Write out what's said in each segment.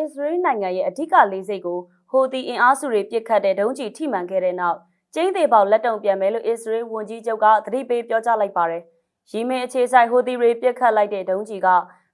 အစ္စရေးနိုင်ငံရဲ့အဓိကလေးစိတ်ကိုဟိုတီအင်အားစုတွေပစ်ခတ်တဲ့ဒုံးကျည်ထိမှန်ခဲ့တဲ့နောက်ကျင်းသေးပေါက်လက်တုံပြန်မယ်လို့အစ္စရေးဝန်ကြီးချုပ်ကသတိပေးပြောကြားလိုက်ပါတယ်။ရီမင်အခြေဆိုင်ဟိုတီတွေပစ်ခတ်လိုက်တဲ့ဒုံးကျည်က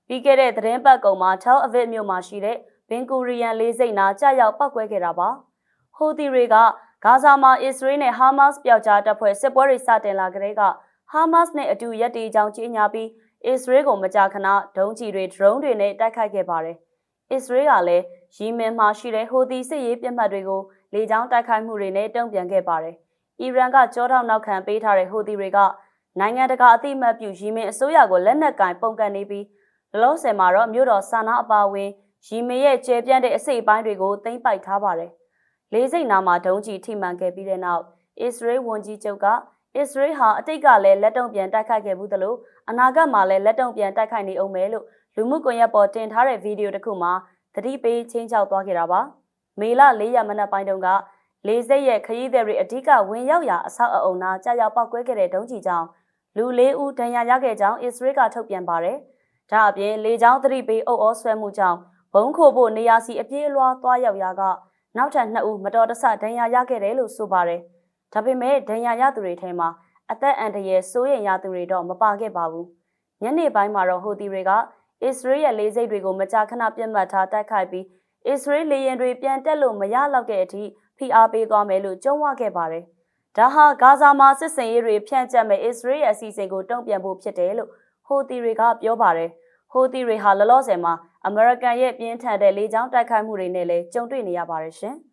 ပြီးခဲ့တဲ့သတင်းပတ်ကုံမှာ Tel Aviv မြို့မှာရှိတဲ့ဘင်ကူရီယန်လေးစိတ်နာကြာရောက်ပောက်ကွဲခဲ့တာပါ။ဟိုတီတွေကဂါဇာမှာအစ္စရေးနဲ့ဟာမတ်စ်ပျောက်ကြားတပ်ဖွဲ့စစ်ပွဲတွေစတင်လာကြတဲ့ကဟာမတ်စ်နဲ့အတူရက်တီကြောင်ကြီးညာပြီးအစ္စရေးကိုမကြာခဏဒုံးကျည်တွေဒရုန်းတွေနဲ့တိုက်ခိုက်ခဲ့ပါတယ်။ အစ္စရေးကလည်းရီမင်မှာရှိတဲ့ဟိုတီစစ်ရေးပြစ်မှတ်တွေကိုလေကြောင်းတိုက်ခိုက်မှုတွေနဲ့တုံ့ပြန်ခဲ့ပါတယ်။အီရန်ကကြောထောက်နောက်ခံပေးထားတဲ့ဟိုတီတွေကနိုင်ငံတကာအသိအမှတ်ပြုရီမင်အစိုးရကိုလက်နက်ကင်ပုံကန်နေပြီးလလုံးဆယ်မှာတော့မြို့တော်ဆာနာအပါအဝင်ရီမင်ရဲ့ကျဲပြန့်တဲ့အစိပ်ပိုင်းတွေကိုသိမ်းပိုက်ထားပါတယ်။လေးစိတ်နာမှာဒုံးကျည်ထိမှန်ခဲ့ပြီးတဲ့နောက်အစ္စရေးဝန်ကြီးချုပ်က အစ္စရေးဟာအတိတ်ကလည်းလက်တုံပြန်တိုက်ခိုက်ခဲ့ဘူးသလိုအနာဂတ်မှာလည်းလက်တုံပြန်တိုက်ခိုက်နေအောင်မယ်လို့လူမှုကွန်ရက်ပေါ်တင်ထားတဲ့ဗီဒီယိုတစ်ခုမှာသတိပေးချင်းချောက်သွားခဲ့တာပါမေလ၄ရက်မနက်ပိုင်းတုန်းကလေးစိတ်ရဲ့ခရီးသည်တွေအဓိကဝင်ရောက်ရာအဆောက်အအုံနာကြာရောက်ပောက်ကွဲခဲ့တဲ့ဒုံးကျည်ကြောင့်လူ၄ဦးဒဏ်ရာရခဲ့ကြောင်းအစ္စရေးကထုတ်ပြန်ပါတယ်ဒါအပြင်လေကြောင်းသတိပေးအုပ်အောဆွဲမှုကြောင့်ဘုံခိုဖို့နေရာစီအပြေးအလွှားသွားရောက်ရာကနောက်ထပ်2ဦးမတော်တဆဒဏ်ရာရခဲ့တယ်လို့ဆိုပါတယ် ဒါပေမဲ့ဒဏ်ရာရသူတွေထဲမှာအသက်အန္တရာယ်စိုးရိမ်ရသူတွေတော့မပါခဲ့ပါဘူးညနေပိုင်းမှာတော့ဟိုတီတွေက အစ္စရေးရဲ့လေးစိတ်တွေကိုမကြာခဏပြတ်မှတ်ထားတိုက်ခိုက်ပြီးအစ္စရေးလေယာဉ်တွေပြန်တက်လို့မရတော့တဲ့အထိဖိအားပေးသွားမယ်လို့ကြုံဝခဲ့ပါတယ်။ဒါဟာဂါဇာမှာစစ်စင်ရေးတွေဖြန့်ကျက်မဲ့အစ္စရေးရဲ့အစီအစဉ်ကိုတုံ့ပြန်ဖို့ဖြစ်တယ်လို့ဟိုတီတွေကပြောပါတယ်။ဟိုတီတွေဟာလောလောဆယ်မှာအမေရိကန်ရဲ့ပြင်းထန်တဲ့လေကြောင်းတိုက်ခိုက်မှုတွေနဲ့လည်းကြုံတွေ့နေရပါတယ်ရှင်။